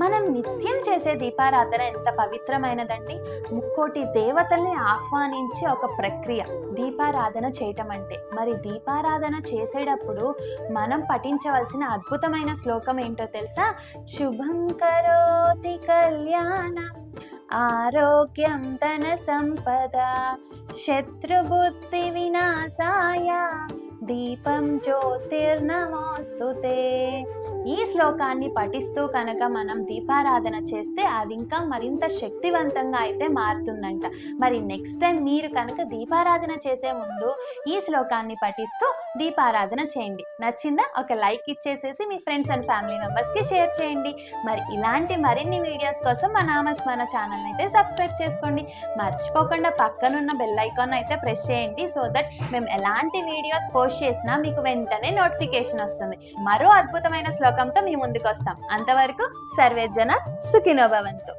మనం నిత్యం చేసే దీపారాధన ఎంత పవిత్రమైనదండి ముక్కోటి దేవతల్ని ఆహ్వానించే ఒక ప్రక్రియ దీపారాధన చేయటం అంటే. మరి దీపారాధన చేసేటప్పుడు మనం పఠించవలసిన అద్భుతమైన శ్లోకం ఏంటో తెలుసా? శుభం కరోతి కళ్యాణం ఆరోగ్యం ధన సంపద శత్రుబుద్ధి వినాశాయ దీపం జ్యోతిర్నమోస్తుతే ఈ శ్లోకాన్ని పఠిస్తూ కనుక మనం దీపారాధన చేస్తే అది ఇంకా మరింత శక్తివంతంగా అయితే మారుతుందంట. మరి నెక్స్ట్ టైం మీరు కనుక దీపారాధన చేసే ముందు ఈ శ్లోకాన్ని పఠిస్తూ దీపారాధన చేయండి. నచ్చిందా? ఒక లైక్ ఇచ్చేసేసి మీ ఫ్రెండ్స్ అండ్ ఫ్యామిలీ మెంబర్స్కి షేర్ చేయండి. మరి ఇలాంటి మరిన్ని వీడియోస్ కోసం మా నామస్మరణ ఛానల్ అయితే సబ్స్క్రైబ్ చేసుకోండి. మర్చిపోకుండా పక్కనున్న బెల్ ఐకాన్ అయితే ప్రెస్ చేయండి సో దట్ మేము ఎలాంటి వీడియోస్ పోస్ట్ చేసినా మీకు వెంటనే నోటిఫికేషన్ వస్తుంది. మరో అద్భుతమైన శ్లోకంతో మీ ముందుకు వస్తాం. అంతవరకు సర్వే జన సుఖినోభవంతు